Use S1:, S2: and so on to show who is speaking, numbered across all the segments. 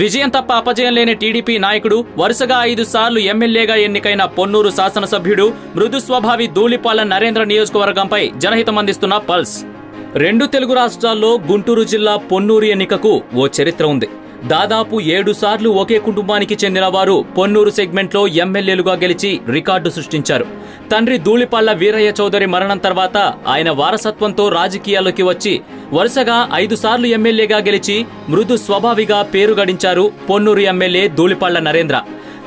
S1: విజయం తప్ప అపజయం లేని టీడీపీ నాయకుడు వరుసగా ఐదు సార్లు ఎమ్మెల్యేగా ఎన్నికైన పొన్నూరు శాసనసభ్యుడు మృదు స్వభావి ధూళిపాల నరేంద్ర నియోజకవర్గంపై జనహితం అందిస్తున్న పల్స్. రెండు తెలుగు రాష్ట్రాల్లో గుంటూరు జిల్లా పొన్నూరు ఎన్నికకు ఓ చరిత్ర ఉంది. దాదాపు ఏడు సార్లు ఒకే కుటుంబానికి చెందిన వారు పొన్నూరు సెగ్మెంట్లో ఎమ్మెల్యేలుగా గెలిచి రికార్డు సృష్టించారు. తండ్రి ధూళిపాళ్ళ వీరయ్య చౌదరి మరణం తర్వాత ఆయన వారసత్వంతో రాజకీయాల్లోకి వచ్చి వరుసగా ఐదు సార్లు ఎమ్మెల్యేగా గెలిచి మృదు స్వభావిగా పేరు గడించారు పొన్నూరు ఎమ్మెల్యే ధూళిపాళ్ళ నరేంద్ర.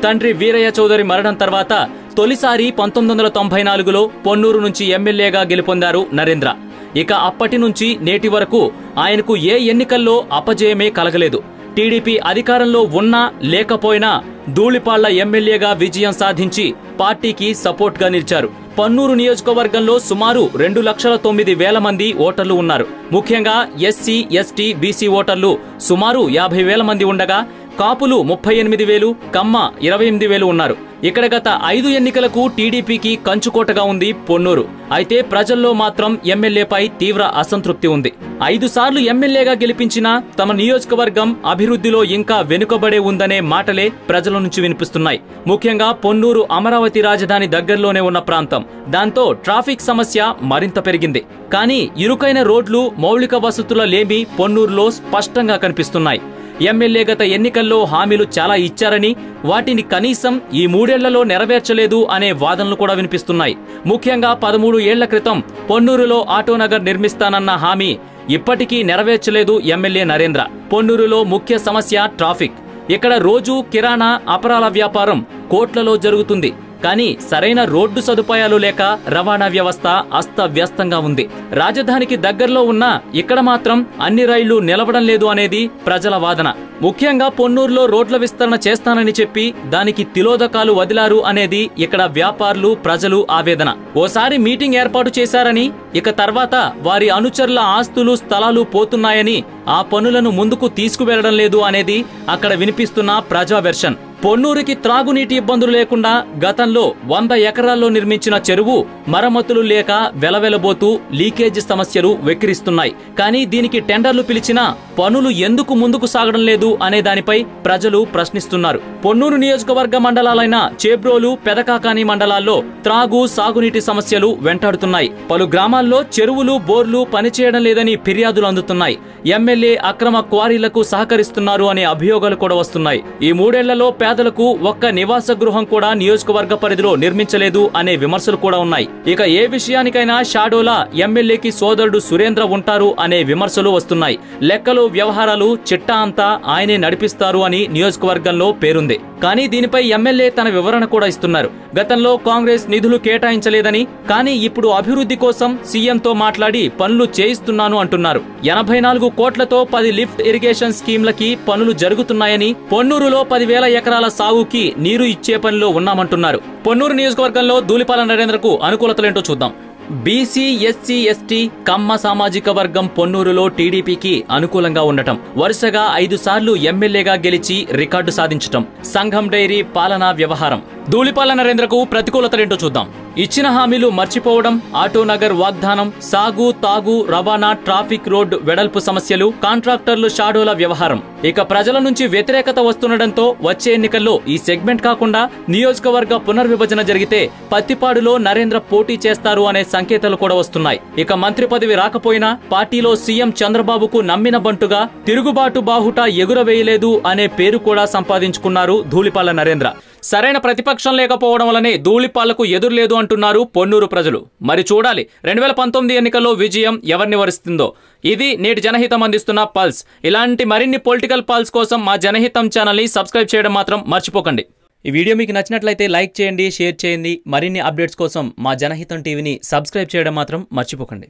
S1: తండ్రి వీరయ్య చౌదరి మరణం తర్వాత తొలిసారి పంతొమ్మిది వందల తొంభై నాలుగులో పొన్నూరు నుంచి ఎమ్మెల్యేగా గెలుపొందారు నరేంద్ర. ఇక అప్పటి నుంచి నేటి వరకు ఆయనకు ఏ ఎన్నికల్లో అపజయమే కలగలేదు. టీడీపీ అధికారంలో ఉన్నా లేకపోయినా ధూళిపాళ్ళ ఎమ్మెల్యేగా విజయం సాధించి పార్టీకి సపోర్ట్గా నిలిచారు. పన్నూరు నియోజకవర్గంలో సుమారు రెండు లక్షల తొమ్మిది వేల మంది ఓటర్లు ఉన్నారు. ముఖ్యంగా ఎస్సీ ఎస్టీ బీసీ ఓటర్లు సుమారు యాభై వేల మంది ఉండగా కాపులు ముప్పై ఎనిమిది వేలు కమ్మ ఇరవై ఎనిమిది వేలు ఉన్నారు. ఇక్కడ గత ఐదు ఎన్నికలకు టీడీపీకి కంచుకోటగా ఉంది పొన్నూరు. అయితే ప్రజల్లో మాత్రం ఎమ్మెల్యేపై తీవ్ర అసంతృప్తి ఉంది. ఐదు సార్లు ఎమ్మెల్యేగా గెలిపించిన తమ నియోజకవర్గం అభివృద్ధిలో ఇంకా వెనుకబడే ఉందనే మాటలే ప్రజల నుంచి వినిపిస్తున్నాయి. ముఖ్యంగా పొన్నూరు అమరావతి రాజధాని దగ్గరలోనే ఉన్న ప్రాంతం. దాంతో ట్రాఫిక్ సమస్య మరింత పెరిగింది. కానీ ఇరుకైన రోడ్లు మౌలిక వసతుల లేమి పొన్నూరులో స్పష్టంగా కనిపిస్తున్నాయి. ఎమ్మెల్యే గత ఎన్నికల్లో హామీలు చాలా ఇచ్చారని వాటిని కనీసం ఈ మూడేళ్ళలో నెరవేర్చలేదు అనే వాదనలు కూడా వినిపిస్తున్నాయి. ముఖ్యంగా పదమూడు ఏళ్ళ క్రితం పొన్నూరులో ఆటోనగర్ నిర్మిస్తానన్న హామీ ఇప్పటికీ నెరవేర్చలేదు ఎమ్మెల్యే నరేంద్ర. పొన్నూరులో ముఖ్య సమస్య ట్రాఫిక్. ఇక్కడ రోజూ కిరాణా అపరాల వ్యాపారం కోట్లలో జరుగుతుంది. కానీ సరైన రోడ్డు సదుపాయాలు లేక రవాణా వ్యవస్థ అస్తవ్యస్తంగా ఉంది. రాజధానికి దగ్గరలో ఉన్న ఇక్కడ మాత్రం అన్ని రైళ్ళు నిలవడం లేదు అనేది ప్రజల వాదన. ముఖ్యంగా పొన్నూరులో రోడ్ల విస్తరణ చేస్తానని చెప్పి దానికి తిలోదకాలు వదిలారు అనేది ఇక్కడ వ్యాపారులు ప్రజలు ఆవేదన. ఓసారి మీటింగ్ ఏర్పాటు చేశారని ఇక తర్వాత వారి అనుచరుల ఆస్తులు స్థలాలు పోతున్నాయని ఆ పనులను ముందుకు తీసుకువెళ్ళడం లేదు అనేది అక్కడ వినిపిస్తున్న ప్రజా వెర్షన్ పొన్నూరుకి త్రాగునీటి ఇబ్బందులు లేకుండా గతంలో వంద ఎకరాల్లో నిర్మించిన చెరువు మరమ్మతులు లేక వెలవెలబోతూ లీకేజ్ సమస్యలు వెక్కిరిస్తున్నాయి. కానీ దీనికి టెండర్లు పిలిచినా పనులు ఎందుకు ముందుకు సాగడం లేదు అనే దానిపై ప్రజలు ప్రశ్నిస్తున్నారు. పొన్నూరు నియోజకవర్గ మండలాలైన చేబ్రోలు పెదకాకాని మండలాల్లో త్రాగు సాగునీటి సమస్యలు వెంటాడుతున్నాయి. పలు గ్రామాల్లో చెరువులు బోర్లు పనిచేయడం లేదని ఫిర్యాదులు అందుతున్నాయి. ఎమ్మెల్యే అక్రమ క్వారీలకు సహకరిస్తున్నారు అనే అభియోగాలు కూడా వస్తున్నాయి. ఈ మూడేళ్ళలో పేదలకు ఒక్క నివాస గృహం కూడా నియోజకవర్గ పరిధిలో నిర్మించలేదు అనే విమర్శలు కూడా ఉన్నాయి. ఇక ఏ విషయానికైనా షాడోలా ఎమ్మెల్యేకి సోదరుడు సురేంద్ర ఉంటారు అనే విమర్శలు వస్తున్నాయి. లెక్కలు వ్యవహారాలు చిట్టా అంతా ఆయనే నడిపిస్తారు అని నియోజకవర్గంలో పేరుంది. కానీ దీనిపై ఎమ్మెల్యే తన వివరణ కూడా ఇస్తున్నారు. గతంలో కాంగ్రెస్ నిధులు కేటాయించలేదని కానీ ఇప్పుడు అభివృద్ధి కోసం సీఎంతో మాట్లాడి పనులు చేయిస్తున్నాను అంటున్నారు. ఎనభై నాలుగు కోట్లతో పది లిఫ్ట్ ఇరిగేషన్ స్కీమ్లకి పనులు జరుగుతున్నాయని పొన్నూరులో పదివేల ఎకరాల సాగుకి నీరు ఇచ్చే పనిలో ఉన్నామంటున్నారు. పొన్నూరు నియోజకవర్గంలో ధూళిపాల నరేంద్రకు అనుకూలతలేంటో చూద్దాం. బీసీ ఎస్సీ ఎస్టీ కమ్మ సామాజిక వర్గం పొన్నూరులో టీడీపీకి అనుకూలంగా ఉండటం. వరుసగా ఐదు సార్లు ఎమ్మెల్యేగా గెలిచి రికార్డు సాధించటం. సంఘం డైరీ పాలనా వ్యవహారం. ధూళిపాల నరేంద్రకు ప్రతికూలతలేంటో చూద్దాం. ఇచ్చిన హామీలు మర్చిపోవడం ఆటోనగర్ వాగ్దానం సాగు తాగు రవాణా ట్రాఫిక్ రోడ్డు వెడల్పు సమస్యలు కాంట్రాక్టర్లు షాడోల వ్యవహారం. ఇక ప్రజల నుంచి వ్యతిరేకత వస్తుండటంతో వచ్చే ఎన్నికల్లో ఈ సెగ్మెంట్ కాకుండా నియోజకవర్గ పునర్విభజన జరిగితే పత్తిపాడులో నరేంద్ర పోటీ చేస్తారు అనే సంకేతాలు కూడా వస్తున్నాయి. ఇక మంత్రి పదవి రాకపోయినా పార్టీలో సీఎం చంద్రబాబుకు నమ్మిన బంటుగా తిరుగుబాటు బాహుట ఎగురవేయలేదు అనే పేరు కూడా సంపాదించుకున్నారు ధూళిపాల నరేంద్ర. సరైన ప్రతిపక్షం లేకపోవడం వల్లనే ధూళిపాళ్ళకు ఎదురులేదు అంటున్నారు పొన్నూరు ప్రజలు. మరి చూడాలి రెండు వేల పంతొమ్మిది ఎన్నికల్లో విజయం ఎవరిని వరిస్తుందో. ఇది నేటి జనహితం అందిస్తున్న పల్స్. ఇలాంటి మరిన్ని పొలిటికల్ పల్స్ కోసం మా జనహితం ఛానల్ని సబ్స్క్రైబ్ చేయడం మాత్రం మర్చిపోకండి. ఈ వీడియో మీకు నచ్చినట్లయితే లైక్ చేయండి షేర్ చేయండి. మరిన్ని అప్డేట్స్ కోసం మా జనహితం టీవీని సబ్స్క్రైబ్ చేయడం మాత్రం మర్చిపోకండి.